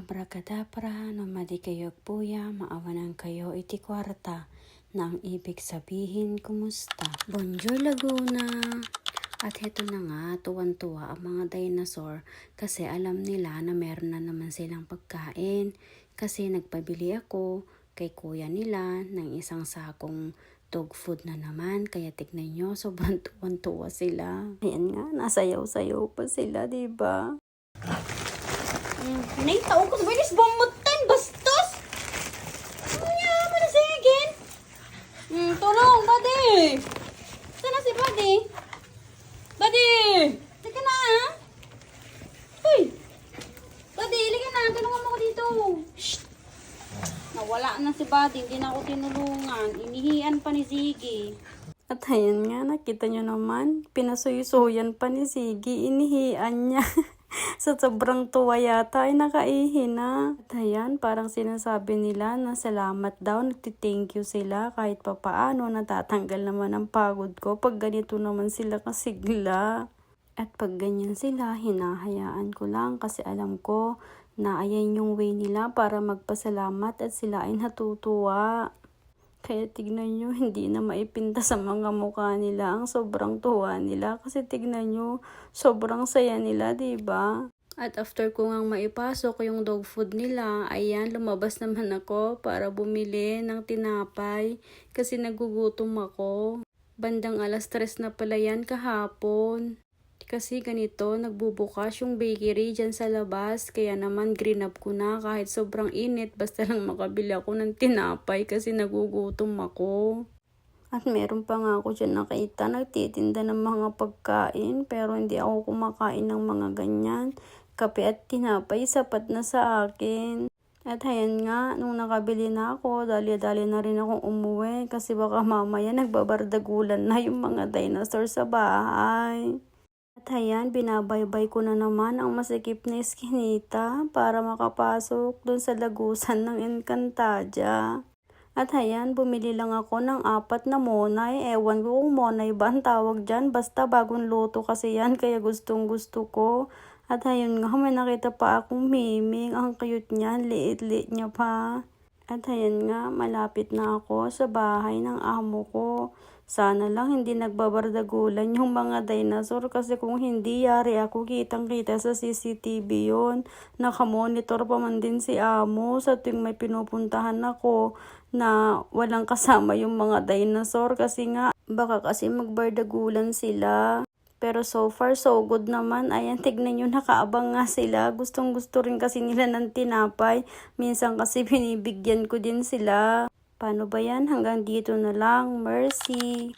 Abracadabra, nomadi kayo puya, maawanan kayo iti kwarta na ang ibig sabihin kumusta. Bonjour Laguna! At heto na nga, tuwan-tuwa ang mga dinosaur kasi alam nila na meron na naman silang pagkain. Kasi nagpabili ako kay kuya nila ng isang sakong dog food na naman. Kaya tignan nyo, sobrang tuwan-tuwa sila. Ayan nga, nasayaw-sayaw pa sila, di ba? Mm, Naitaw ko sa bilis bumutan, bastos! Ano na sigin? Mm, tulong, buddy! Sana si buddy? Buddy! Teka na, ha? Uy! Buddy, ilika na. Tulungan mo ko dito. Shh! Nawala na si buddy. Hindi na ako tinulungan. Inihian pa ni Ziggy. At ayan nga, nakita nyo naman, pinasuyusuyan pa ni Siggy, inihian niya. Sa sobrang tuwa yata ay nakaihi na. At ayan, parang sinasabi nila na salamat daw, nagti-thank you sila kahit papaano natatanggal naman ang pagod ko pag ganito naman sila kasigla. At pag ganyan sila, hinahayaan ko lang kasi alam ko na ayan yung way nila para magpasalamat at sila ay natutuwa. Kaya tignan nyo, hindi na maipinta sa mga mukha nila ang sobrang tuwa nila. Kasi tignan nyo, sobrang saya nila, ba? At after ko ngang maipasok yung dog food nila, ayan, lumabas naman ako para bumili ng tinapay kasi nagugutom ako. Bandang alas tres na pala yan kahapon. Kasi ganito, nagbubukas yung bakery dyan sa labas. Kaya naman green up ko na kahit sobrang init. Basta lang makabili ako ng tinapay kasi nagugutom ako. At meron pa nga ako dyan nakita, nagtitinda ng mga pagkain. Pero hindi ako kumakain ng mga ganyan. Kape at tinapay, sapat na sa akin. At ayan nga, nung nakabili na ako, dali-dali na rin akong umuwi. Kasi baka mamaya nagbabardagulan na yung mga dinosaur sa bahay. Ayan, binabaybay ko na naman ang masikip na eskinita para makapasok dun sa lagusan ng Encantadia. At ayan, bumili lang ako ng apat na monay. Ewan ko kung monay ba ang tawag dyan. Basta bagong luto kasi yan, kaya gustong gusto ko. At ayun nga, may nakita pa akong miming. Ang cute niya, liit-liit niya pa. At ayan nga, malapit na ako sa bahay ng amo ko. Sana lang hindi nagbabardagulan yung mga dinosaur kasi kung hindi yari ako kitang kita sa CCTV yon Nakamonitor pa man din si amo sa tuwing may pinupuntahan ako na walang kasama yung mga dinosaur kasi nga baka kasi magbardagulan sila. Pero so far, so good naman. Ayan, tignan nyo, nakaabang nga sila. Gustong gusto rin kasi nila ng tinapay. Minsan kasi binibigyan ko din sila. Paano ba yan? Hanggang dito na lang. Mercy.